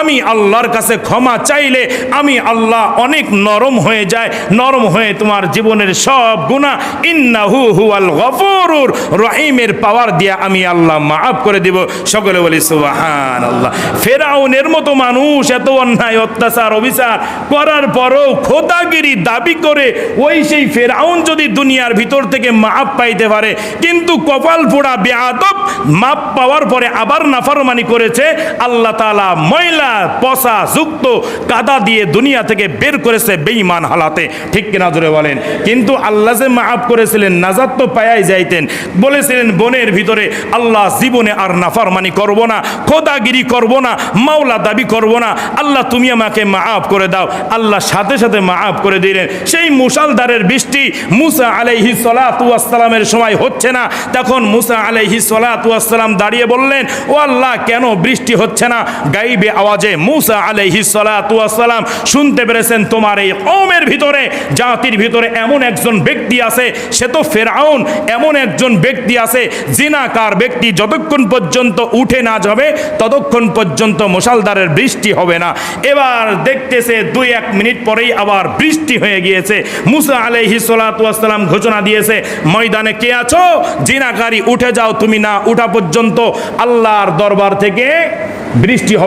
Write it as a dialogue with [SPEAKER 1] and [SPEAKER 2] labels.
[SPEAKER 1] আমি আল্লাহর কাছে ক্ষমা চাইলে আমি আল্লাহ অনেক নরম হয়ে যায়, নরম হয়ে তোমার জীবনের সব গুণা ইন্নাহু হুয়াল গফুরুর রহিমের পাওয়ার দিয়ে আমি আল্লাহ মাফ করে দিব। সকলে বলি সুবাহান আল্লাহ ফেরাউনের মতো মানুষ, এত অন্যায়, অত্যাচার, অবিচার করার পরও খোদাগিরি দাবি করে ওই সেই ফেরাউন যদি দুনিয়ার ভিতর থেকে মাপ পাইতে পারে, কিন্তু কপাল পোড়া বেআদব মাপ পাওয়ার পরে আবার নাফরমানি করেছে, আল্লাহ তাআলা ময়লা পচা, যুক্ত কাদা দিয়ে দুনিয়া থেকে বের করেছে বেঈমান হালাতে। ঠিক কিনা বলেন? কিন্তু আল্লাহ যে মাফ করেছিলেন, নাজাত তো পায়াই যাইতেন। বলেছিলেন, বনের ভিতরে আল্লাহ জীবনে আর নাফরমানি করব না, খোদাগিরি করব না, মাওলা দাবি করব না। আল্লাহ, তুমি আমাকে মাফ করে দাও। আল্লাহ সাথে সাথে মাফ করে দিলেন। সেই মুসালদারের বৃষ্টি মুসা আলাইহি সালামের সময় হচ্ছে না। তখন মুসা আলাইহি সালাম দাঁড়িয়ে বললেন, ও আল্লাহ, কেন বৃষ্টি হচ্ছে না? গাইবে আওয়াজে মুসা আলাইহি সালাম শুনতে পেরেছেন, তোমার এই কওমের ভিতরে, জাতির ভিতরে এমন একজন ব্যক্তি আছে, সে তো ফেরাউন, এমন একজন ব্যক্তি আছে, জিনাকার ব্যক্তি, যতক্ষণ পর্যন্ত উঠে না যাবে, ততক্ষণ পর্যন্ত মুসালদারের বৃষ্টি হবে না। এবার দেখতেছে, দুই এক মিনিট পরেই আবার বৃষ্টি হয়ে গিয়েছে। মুসা আলাইহি সালাম ঘোষণা দিয়েছে, ময়দানে কে আছো? জিনাকারী, উঠে যাও তুমি না, উঠা পর্যন্ত আল্লাহর দরবার থেকে বৃষ্টি হবে।